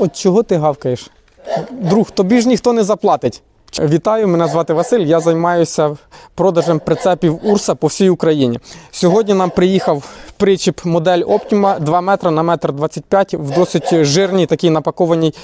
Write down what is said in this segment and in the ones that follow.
От чого ти гавкаєш? Друг, тобі ж ніхто не заплатить. Вітаю, мене звати Василь. Я займаюся продажем прицепів Урса по всій Україні. Сьогодні нам приїхав причіп модель Optima 2 метри на метр 25 в досить жирній такій напакованій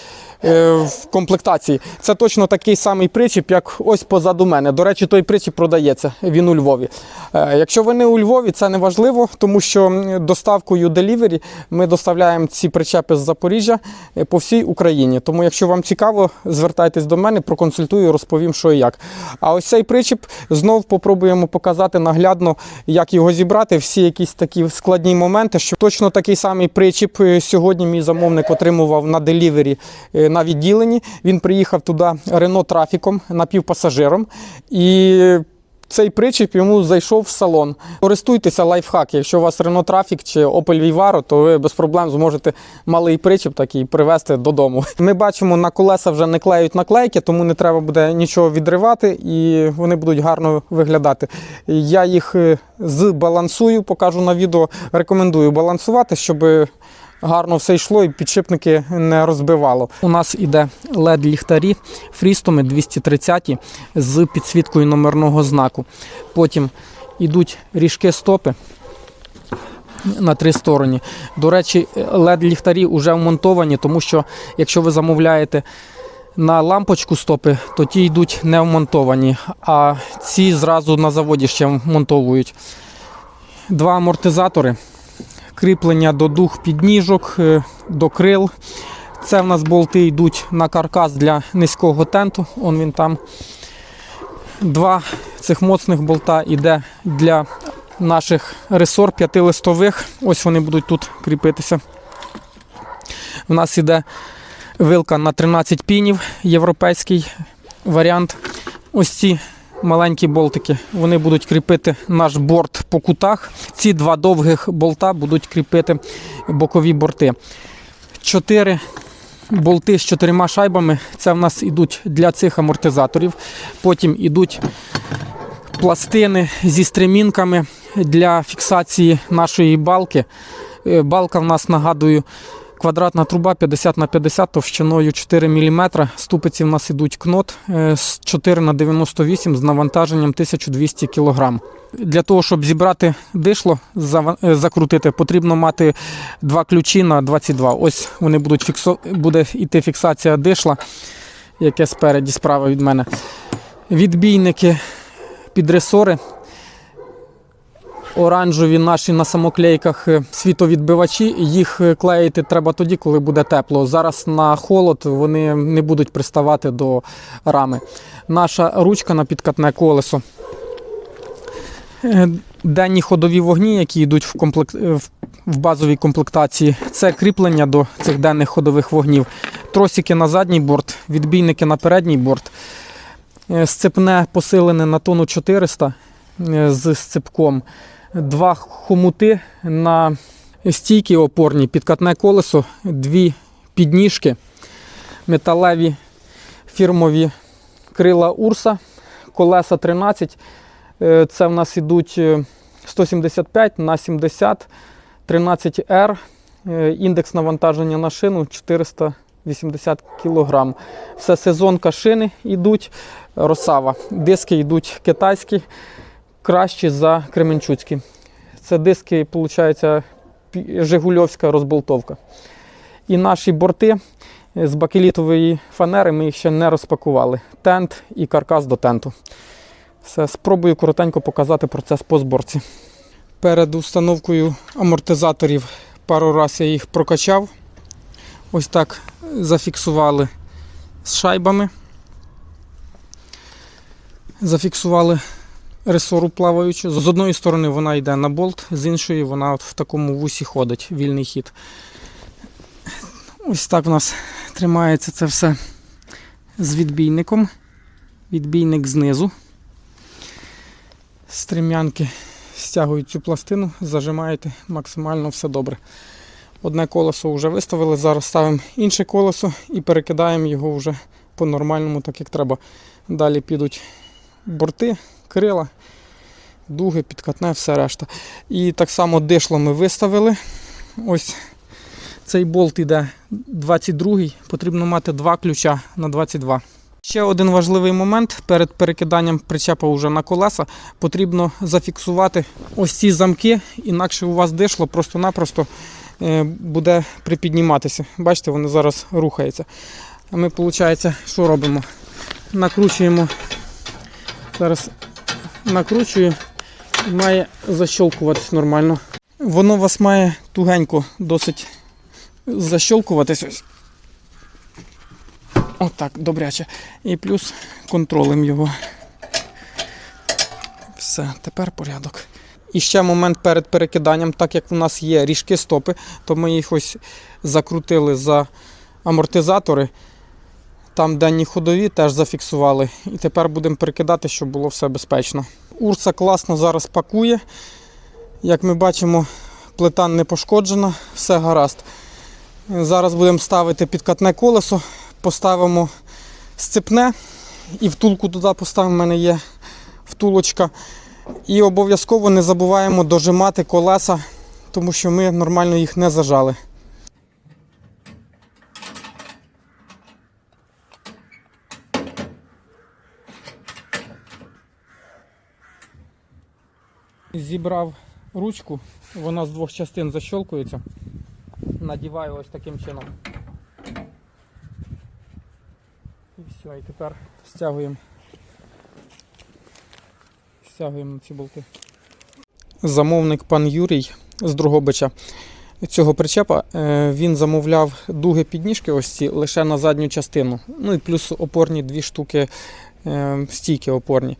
е, в комплектації. Це точно такий самий причіп, як ось позаду мене. До речі, той причіп продається. Він у Львові. Е, якщо ви не у Львові, це не важливо, тому що доставкою Delivery ми доставляємо ці причепи з Запоріжжя е, по всій Україні. Тому, якщо вам цікаво, звертайтесь до мене, проконсультую, розповім, що і як. А ось цей причіп знов попробуємо показати наглядно, як його зібрати. Всі якісь такі складні моменти. Що точно такий самий причіп е, сьогодні мій замовник отримував на делівері е, на відділенні. Він приїхав туди Рено трафіком напівпасажиром. І цей причіп йому зайшов в салон. Користуйтеся лайфхак. Якщо у вас Renault Traffic чи Opel Vivaro, то ви без проблем зможете малий причіп такий привезти додому. Ми бачимо, на колеса вже не клеють наклейки, тому не треба буде нічого відривати і вони будуть гарно виглядати. Я їх е, збалансую, покажу на відео. Рекомендую балансувати, щоб гарно все йшло і підшипники не розбивало. У нас іде led ліхтарі фрістоми 230 з підсвіткою номерного знаку. Потім йдуть ріжки стопи. На три сторони. До речі, led ліхтарі вже вмонтовані, тому що якщо ви замовляєте на лампочку стопи, то ті йдуть не вмонтовані, а ці зразу на заводі ще вмонтовують. Два амортизатори кріплення до дух підніжок, е, до крил. Це в нас болти йдуть на каркас для низького тенту. Он він там. Два цих моцних болта йде для наших ресор п'ятилистових. Ось вони будуть тут кріпитися. У нас іде вилка на 13 пінів, європейський варіант. Ось ці маленькі болтики. Вони будуть кріпити наш борт по кутах. Ці два довгих болта будуть кріпити бокові борти. Чотири болти з чотирма шайбами. Це в нас йдуть для цих амортизаторів. Потім йдуть пластини зі стремінками для фіксації нашої балки. Е, Балка в нас нагадую. Квадратна труба 50 на 50 товщиною 4 мм. Ступиці в нас ідуть кнот е, з 4 на 98 з навантаженням 1200 кг. Для того, щоб зібрати дишло, е, закрутити, потрібно мати два ключі на 22. Ось вони будуть фіксо... буде йти фіксація дишла, яке спереді справа від мене. Відбійники під ресори. Оранжеві наші на самоклейках е, світовідбивачі. Їх е, клеїти треба тоді, коли буде тепло. Зараз на холод вони не будуть приставати до рами. Наша ручка на підкатне колесо. Е, Денні ходові вогні, які йдуть в, комплект... в- базовій комплектації, це кріплення до цих денних ходових вогнів. Тросики на задній борт, відбійники на передній борт. Сцепне посилене на тонну 400 е, з сцепком. Два хомути на стійки опорні, підкатне колесо, дві підніжки, металеві фірмові крила Урса, колеса 13. Е, Це в нас ідуть е, 175 на 70 13R. Е, Індекс навантаження на шину 480 кг. Все сезонка шини йдуть, росава. Диски йдуть китайські, кращі за кременчуцькі. Це диски, виходить, Жигульовська розболтовка. І наші борти з бакелітової фанери ми їх ще не розпакували. Тент і каркас до тенту. Все, спробую коротенько показати процес по зборці. Перед установкою амортизаторів пару разів я їх прокачав. Ось так зафіксували з шайбами. Зафіксували ресору плаваючу. З одної сторони вона йде на болт, з іншої вона от в такому вусі ходить, вільний хід. Ось так в нас тримається це все з відбійником. Відбійник знизу. Стрім'янки стягують цю пластину, зажимаєте максимально все добре. Одне колесо вже виставили, зараз ставимо інше колесо і перекидаємо його вже по-нормальному, так як треба. Далі підуть борти, крила, дуги, підкатне, все решта. І так само дишло ми виставили. Ось Цей болт іде 22-й, потрібно мати два ключа на 22. Ще один важливий момент перед перекиданням причепа уже на колеса потрібно зафіксувати ось ці замки, інакше у вас дишло просто-напросто е, буде припідніматися. Бачите, вони зараз рухаються. Ми, виходить, що робимо? Накручуємо. Зараз накручую і має защолкуватись нормально. Воно вас має тугенько досить защолкуватись. Ось. Отак, добряче. І плюс контролем його. Все, тепер порядок. І ще момент перед перекиданням, так як у нас є ріжки стопи, то ми їх ось закрутили за амортизатори. Там денні ходові теж зафіксували. І тепер будемо перекидати, щоб було все безпечно. Урса класно зараз пакує. Як ми бачимо, плита не пошкоджена, все гаразд. Зараз будемо ставити підкатне колесо, поставимо сцепне і втулку туди поставимо. У мене є втулочка. І обов'язково не забуваємо дожимати колеса, тому що ми нормально їх не зажали. Зібрав ручку, вона з двох частин защолкується. Надіваю ось таким чином. І все, і тепер стягуємо. Стягуємо на ці болти. Замовник пан Юрій з Другобича цього причепа. е, Він замовляв дуги підніжки ось ці лише на задню частину. Ну і плюс опорні дві штуки е, стійки опорні.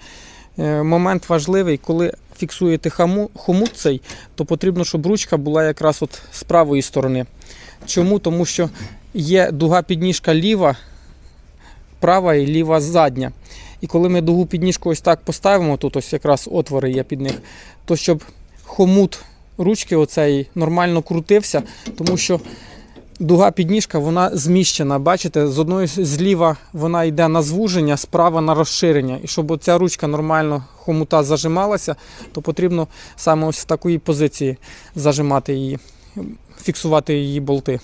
Е, Момент важливий, коли фіксуєте хомут цей, то потрібно, щоб ручка була якраз от з правої сторони. Чому? Тому що є дуга підніжка ліва, права і ліва задня. І коли ми дугу підніжку ось так поставимо, тут ось якраз отвори є під них, то щоб хомут ручки оцеї нормально крутився, тому що дуга підніжка вона зміщена. Бачите, з одної зліва вона йде на звуження, справа на розширення. І щоб ця ручка нормально хомута зажималася, то потрібно саме ось в такої позиції зажимати її, фіксувати її болти.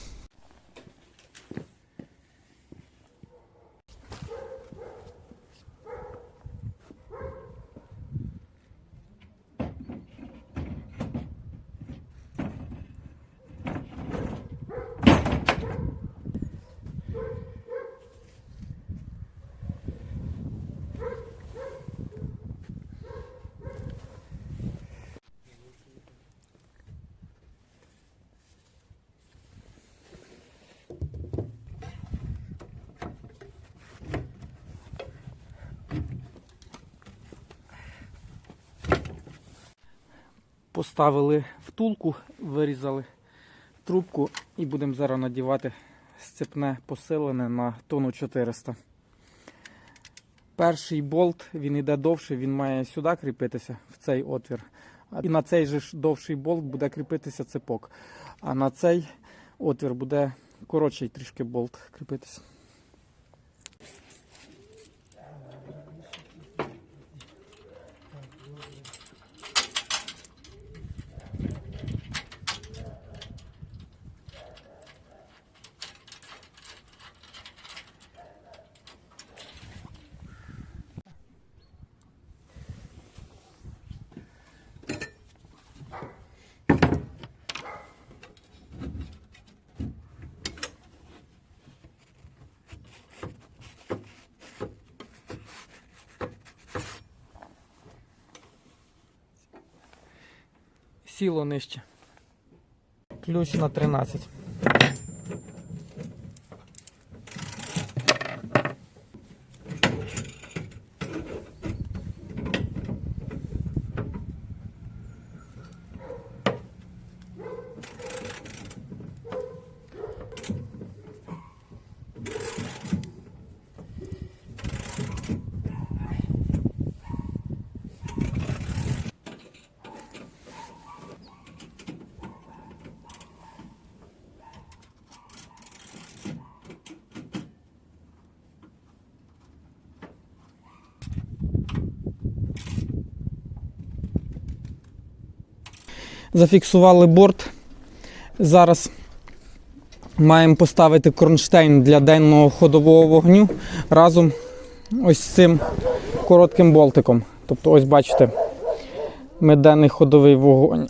Поставили втулку, вирізали трубку і будемо зараз надівати сцепне посилене на тонну 400. Перший болт він йде довший, він має сюди кріпитися, в цей отвір. І на цей же ж довший болт буде кріпитися цепок. А на цей отвір буде коротший трішки болт кріпитися. Сіло нижче. Ключ на 13. Зафіксували борт. Зараз маємо поставити кронштейн для денного ходового вогню разом ось з цим коротким болтиком. Тобто, ось бачите, ми денний ходовий вогонь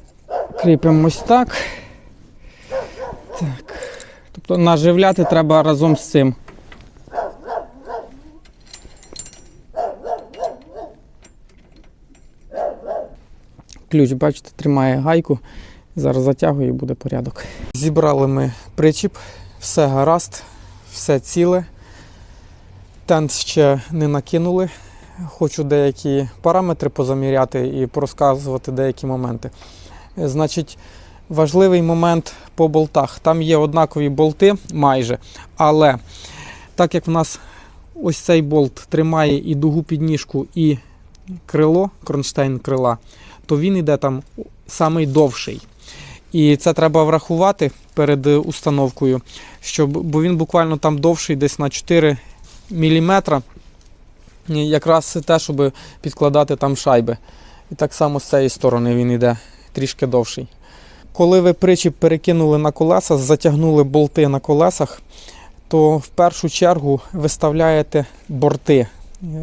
кріпимо ось так. Так. Тобто наживляти треба разом з цим. Ключ, бачите, тримає гайку. Зараз затягую і буде порядок. Зібрали ми причіп, все гаразд, все ціле. Тент ще не накинули. Хочу деякі параметри позаміряти і порозказувати деякі моменти. Значить, важливий момент по болтах. Там є однакові болти майже, але так як в нас ось цей болт тримає і дугу підніжку, і крило, кронштейн крила, то він йде там самий довший. І це треба врахувати перед е, установкою, щоб, бо він буквально там довший десь на 4 мм. Якраз те, щоб підкладати там шайби. І так само з цієї сторони він йде трішки довший. Коли ви причіп перекинули на колеса, затягнули болти на колесах, то в першу чергу виставляєте борти.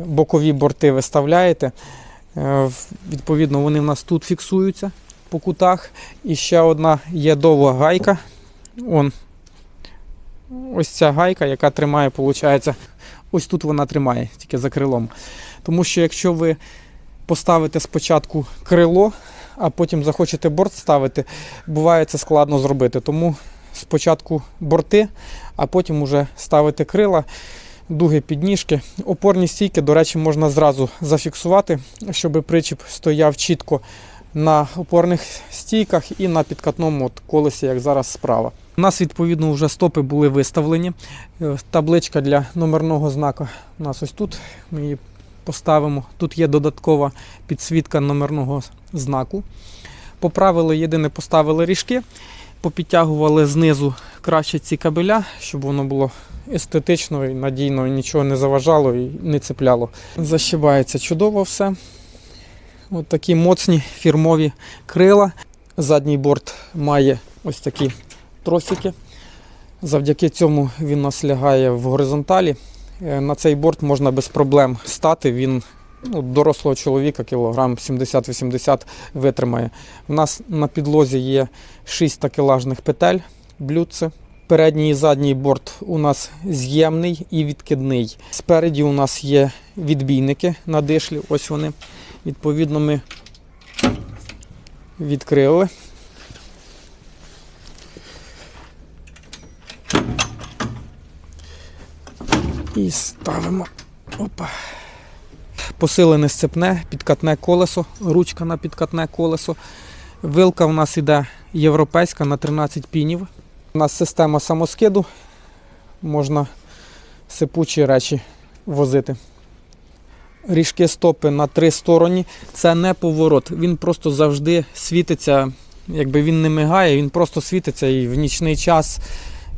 Бокові борти виставляєте. Е, Відповідно, вони в нас тут фіксуються по кутах. І ще одна є довга гайка. Он. Ось ця гайка, яка тримає, виходить, ось тут вона тримає, тільки за крилом. Тому що якщо ви поставите спочатку крило, а потім захочете борт ставити, буває це складно зробити. Тому спочатку борти, а потім уже ставити крила, дуги підніжки. Опорні стійки, до речі, можна зразу зафіксувати, щоб причіп стояв чітко на опорних стійках і на підкатному от колесі, як зараз справа. У нас, відповідно, вже стопи були виставлені. Е, Табличка для номерного знака у нас ось тут. Ми її поставимо. Тут є додаткова підсвітка номерного знаку. Поправили, єдине, поставили ріжки, попідтягували знизу краще ці кабеля, щоб воно було естетично і надійно, нічого не заважало і не цепляло. Защибається чудово все. От такі моцні фірмові крила. Задній борт має ось такі тросики. Завдяки цьому він нас лягає в горизонталі. Е, На цей борт можна без проблем стати. Він ну, дорослого чоловіка, кілограм 70-80 витримає. У нас на підлозі є 6 такелажних петель, блюдце. Передній і задній борт у нас з'ємний і відкидний. Спереді у нас є відбійники на дишлі. Ось вони. Відповідно, ми відкрили. І ставимо. Опа. Посилене сцепне, підкатне колесо, ручка на підкатне колесо. Вилка в нас іде європейська на 13 пінів. У нас система самоскиду. Можна сипучі речі возити. Ріжки стопи на три стороні. Це не поворот. Він просто завжди світиться, якби він не мигає, він просто світиться і в нічний час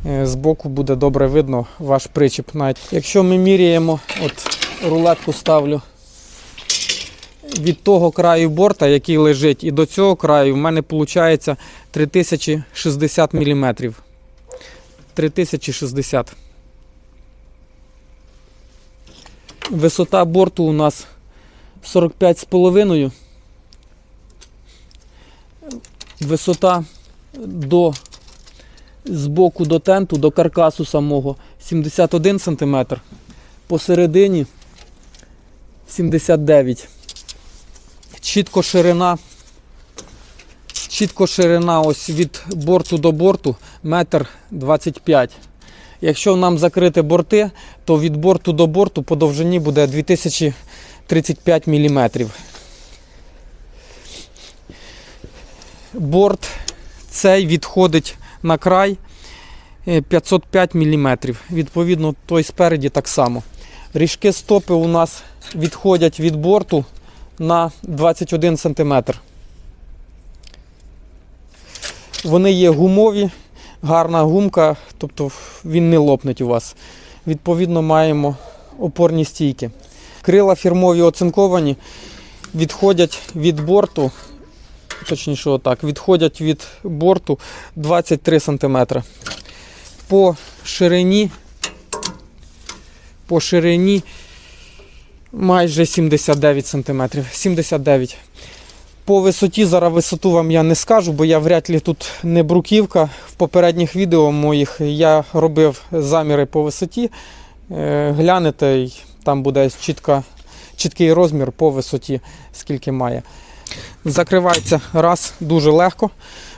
е, збоку буде добре видно ваш причіп. Навіть якщо ми міряємо, от рулетку ставлю від того краю борта, який лежить, і до цього краю, в мене виходить 3060 мм. 3060. Висота борту у нас 45,5. Висота до з боку до тенту, до каркасу самого 71 см. Посередині 79 Чітко ширина. Чітко ширина ось від борту до борту метр 25 Якщо нам закрити борти, то від борту до борту по довжині буде 2035 мм. Борт цей відходить на край е, 505 мм. Відповідно, той спереді так само. Ріжки стопи у нас відходять від борту на 21 см. Вони є гумові, гарна гумка, тобто він не лопнеть у вас. Відповідно, маємо опорні стійки. Крила фірмові оцинковані, відходять від борту, точніше, отак, відходять від борту 23 см. по ширині. По ширині майже 79 см. 79 по висоті, зараз висоту вам я не скажу, бо я вряд ли тут не бруківка. В попередніх відео моїх я робив заміри по висоті. Е, Глянете, і там буде чітка, чіткий розмір по висоті, скільки має. Закривається раз дуже легко.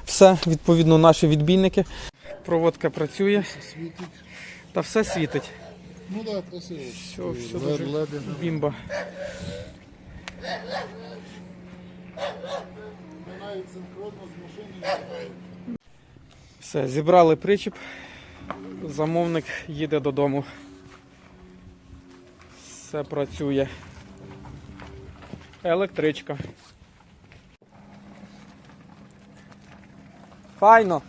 Все, відповідно, наші відбійники. Проводка працює та все світить. Ну так, красиво. Все, все дуже бімба. Навіть синхронно з машиною. Все, зібрали причіп. Замовник їде додому. Все працює. Електричка. Файно.